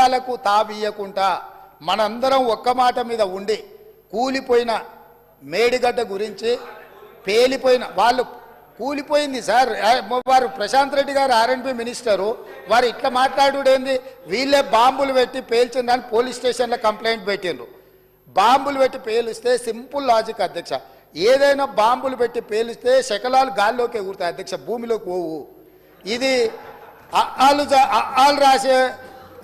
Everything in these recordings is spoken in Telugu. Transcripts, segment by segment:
విభేదాలకు తావీయకుండా మనందరం ఒక్క మాట మీద ఉండి కూలిపోయిన మేడిగడ్డ గురించి పేలిపోయిన వాళ్ళు కూలిపోయింది సార్. వారు ప్రశాంత్ రెడ్డి గారు ఆర్ఎన్బి మినిస్టరు. వారు ఇట్లా మాట్లాడుడేంది? వీళ్ళే బాంబులు పెట్టి పేల్చిందని పోలీస్ స్టేషన్లో కంప్లైంట్ పెట్టిండ్రు. బాంబులు పెట్టి పేలిస్తే సింపుల్ లాజిక్ అధ్యక్ష. ఏదైనా బాంబులు పెట్టి పేలిస్తే శకలాలు గాల్లోకి ఎగురుతాయి అధ్యక్ష భూమిలోకి పోవు. ఇది అలు రాసే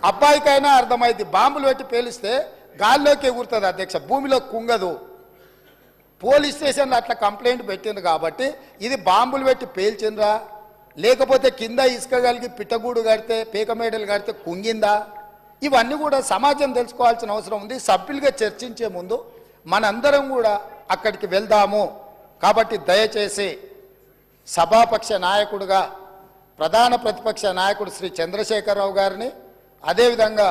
అబ్బాయికైనా అర్థమైంది. బాంబులు పెట్టి పేలిస్తే గాల్లోకి ఎగురుతుంది అధ్యక్ష. భూమిలో కుంగదు. పోలీస్ స్టేషన్లో అట్లా కంప్లైంట్ పెట్టింది కాబట్టి ఇది బాంబులు పెట్టి పేల్చిండ్రా? లేకపోతే కింద ఇసుక కలిగి పిట్టగూడు కడితే పీకమేడలు కడితే కుంగిందా? ఇవన్నీ కూడా సమాజం తెలుసుకోవాల్సిన అవసరం ఉంది. సభ్యులుగా చర్చించే ముందు మనందరం కూడా అక్కడికి వెళ్దాము. కాబట్టి దయచేసి సభాపక్ష నాయకుడుగా ప్రధాన ప్రతిపక్ష నాయకుడు శ్రీ చంద్రశేఖరరావు గారిని అదేవిధంగా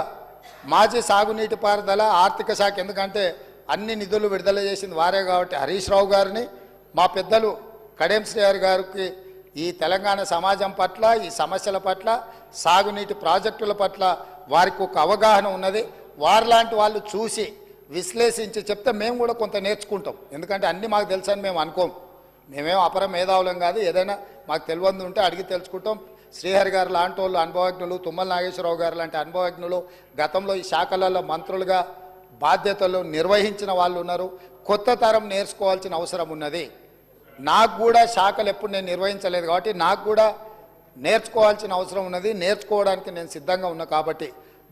మాజీ సాగునీటి పారుదల ఆర్థిక శాఖ ఎందుకంటే అన్ని నిధులు విడుదల చేసింది వారే కాబట్టి హరీష్ రావు గారిని మా పెద్దలు కడెం శ్రీహరి గారికి ఈ తెలంగాణ సమాజం పట్ల ఈ సమస్యల పట్ల సాగునీటి ప్రాజెక్టుల పట్ల వారికి ఒక అవగాహన ఉన్నది. వారిలాంటి వాళ్ళు చూసి విశ్లేషించి చెప్తే మేము కూడా కొంత నేర్చుకుంటాం. ఎందుకంటే అన్నీ మాకు తెలుసని మేము అనుకోం. మేమేం అపర మేధావులం కాదు. ఏదైనా మాకు తెలియంది ఉంటే అడిగి తెలుసుకుంటాం. శ్రీహరి గారు లాంటి వాళ్ళు అనుభవజ్ఞులు తుమ్మల నాగేశ్వరరావు గారు లాంటి అనుభవజ్ఞులు గతంలో ఈ శాఖలలో మంత్రులుగా బాధ్యతలు నిర్వహించిన వాళ్ళు ఉన్నారు. కొత్త తరం నేర్చుకోవాల్సిన అవసరం ఉన్నది. నాకు కూడా శాఖలు ఎప్పుడు నేను నిర్వహించలేదు కాబట్టి నాకు కూడా నేర్చుకోవాల్సిన అవసరం ఉన్నది. నేర్చుకోవడానికి నేను సిద్ధంగా ఉన్నా కాబట్టి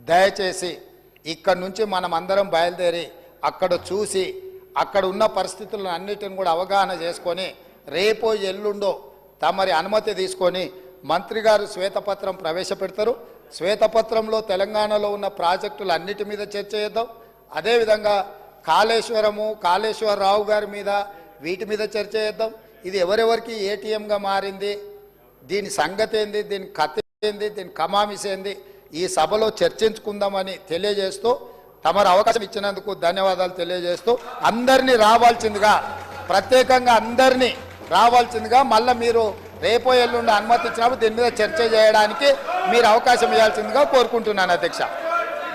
దయచేసి ఇక్కడ నుంచి మనం అందరం బయలుదేరి అక్కడ చూసి అక్కడ ఉన్న పరిస్థితులను అన్నిటిని కూడా అవగాహన చేసుకొని రేపో ఎల్లుండో తమరి అనుమతి తీసుకొని మంత్రి గారు శ్వేతపత్రం ప్రవేశపెడతారు. శ్వేతపత్రంలో తెలంగాణలో ఉన్న ప్రాజెక్టులు అన్నిటి మీద చర్చ చేద్దాం. అదేవిధంగా కాళేశ్వరము కాళేశ్వరరావు గారి మీద వీటి మీద చర్చ చేద్దాం. ఇది ఎవరెవరికి ఏటీఎంగా మారింది దీని సంగతి ఏంది దీని కథ ఏంది దీని కమామిస్ ఏంది ఈ సభలో చర్చించుకుందామని తెలియజేస్తూ తమరు అవకాశం ఇచ్చినందుకు ధన్యవాదాలు తెలియజేస్తూ అందరినీ రావాల్సిందిగా ప్రత్యేకంగా అందరినీ రావాల్సిందిగా మళ్ళీ మీరు రేపో ఎల్లుండి అనుమతించినప్పుడు దీని మీద చర్చ చేయడానికి మీరు అవకాశం ఇవ్వాల్సిందిగా కోరుకుంటున్నాను అధ్యక్ష.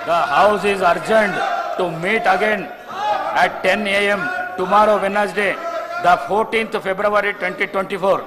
The house is urgent to meet again at ten AM tomorrow Wednesday the fourteenth February twenty twenty four